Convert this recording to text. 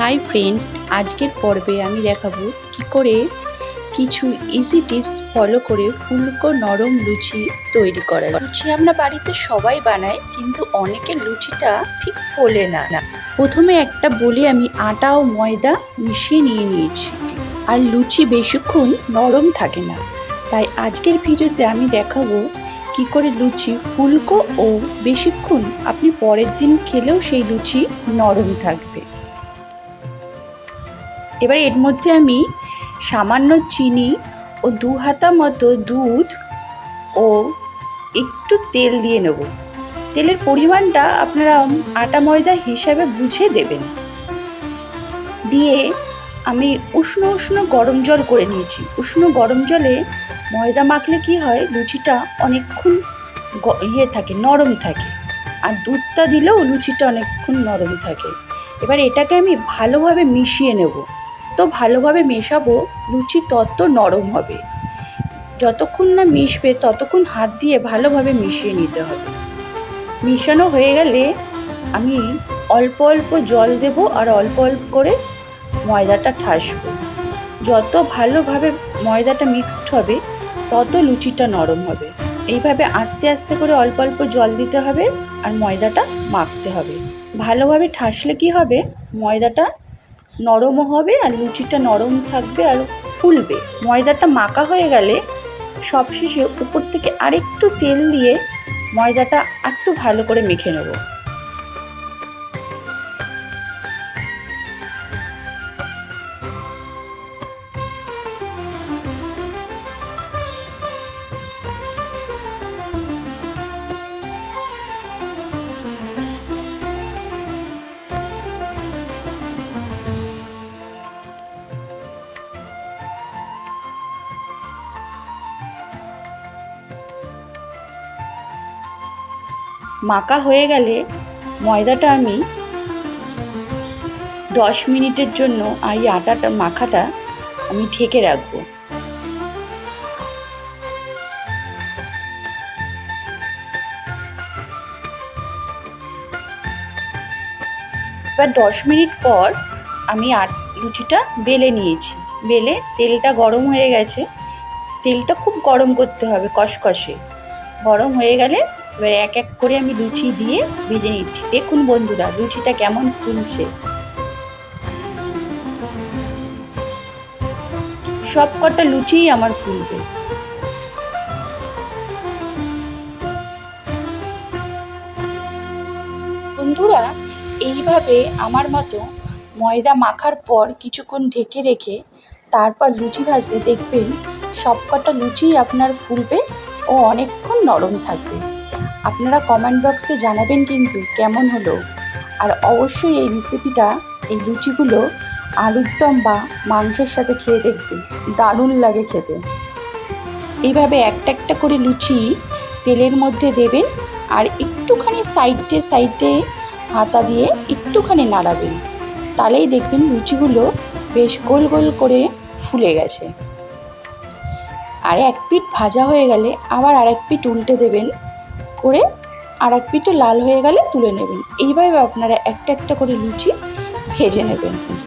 Hi friends, আজকের পর্বে আমি দেখাবো কি করে কিছু ইজি টিপস ফলো করে ফুলকো নরম লুচি তৈরি করা। লুচি আমরা বাড়িতে সবাই বানাই, কিন্তু অনেকের লুচিটা ঠিক ফোলে না না। প্রথমে একটা বলে আমি আটা ও ময়দা মিশিয়ে নিয়ে নিয়েছি। আর লুচি বেশিক্ষণ নরম থাকে না। তাই আজকের ভিডিওতে আমি দেখাবো কি করে লুচি ফুলকো ও বেশিক্ষণ আপনি পরের দিন খেলেও সেই লুচি নরম থাকবে। এবার এর মধ্যে আমি সামান্য চিনি ও দু হাতা মতো দুধ ও একটু তেল দিয়ে নেব। তেলের পরিমাণটা আপনারা আটা ময়দা হিসাবে বুঝে দেবেন। দিয়ে আমি উষ্ণ উষ্ণ গরম জল করে নিয়েছি। উষ্ণ গরম জলে ময়দা মাখলে কি হয়? লুচিটা অনেকক্ষণ ইয়ে থাকে, নরম থাকে। আর দুধটা দিলেও লুচিটা অনেকক্ষণ নরম থাকে। এবার এটাকে আমি ভালোভাবে মিশিয়ে নেব। ভালোভাবে মেশাবো লুচি তত নরম হবে। যতক্ষণ না মিশবে, ততক্ষণ হাত দিয়ে ভালোভাবে মিশিয়ে নিতে হবে। মিশানো হয়ে গেলে আমি অল্প অল্প জল দেব আর অল্প অল্প করে ময়দাটা ঠাসবো। যত ভালোভাবে ময়দাটা মিক্সড হবে, তত লুচিটা নরম হবে। এইভাবে আস্তে আস্তে করে অল্প অল্প জল দিতে হবে আর ময়দাটা মাখতে হবে। ভালোভাবে ঠাসলে কি হবে? ময়দাটা নরমও হবে আর লুচিটা নরম থাকবে আর ফুলবে। ময়দাটা মাখা হয়ে গেলে সবশেষে উপর থেকে আরেকটু তেল দিয়ে ময়দাটা একটু ভালো করে মেখে নেব। মাখা হয়ে গেলে ময়দাটা আমি দশ মিনিটের জন্য আর এই আটাটা, মাখাটা আমি ঢেকে রাখব। এবার দশ মিনিট পর আমি আট লুচিটা বেলে নিয়েছি। বেলে তেলটা গরম হয়ে গেছে। তেলটা খুব গরম করতে হবে, কষকষে। গরম হয়ে গেলে এবার এক এক করে আমি লুচি দিয়ে ভেজে নিচ্ছি। দেখুন বন্ধুরা, লুচিটা কেমন ফুলছে। সব কটা লুচিই আমার ফুলবে। বন্ধুরা, এইভাবে আমার মতো ময়দা মাখার পর কিছুক্ষণ ঢেকে রেখে তারপর লুচি ভাজলে দেখবেন সবকটা লুচিই আপনার ফুলবে ও অনেকক্ষণ নরম থাকবে। আপনারা কমেন্ট বক্সে জানাবেন কিন্তু কেমন হলো। আর অবশ্যই এই রেসিপিটা এই লুচিগুলো আলুর দম বা মাংসের সাথে খেয়ে দেখবেন। দারুণ লাগে খেতে। এইভাবে একটা একটা করে লুচি তেলের মধ্যে দেবেন আর একটুখানি সাইডে সাইডে হাতা দিয়ে একটুখানি নাড়াবেন। তাহলেই দেখবেন লুচিগুলো বেশ গোল গোল করে ফুলে গেছে। আর এক পিঠ ভাজা হয়ে গেলে আবার আরেক পিঠ উল্টে দেবেন করে আর এক পিঠে লাল হয়ে গেলে তুলে নেবেন। এইভাবে আপনারা একটা একটা করে লুচি ভেজে নেবেন।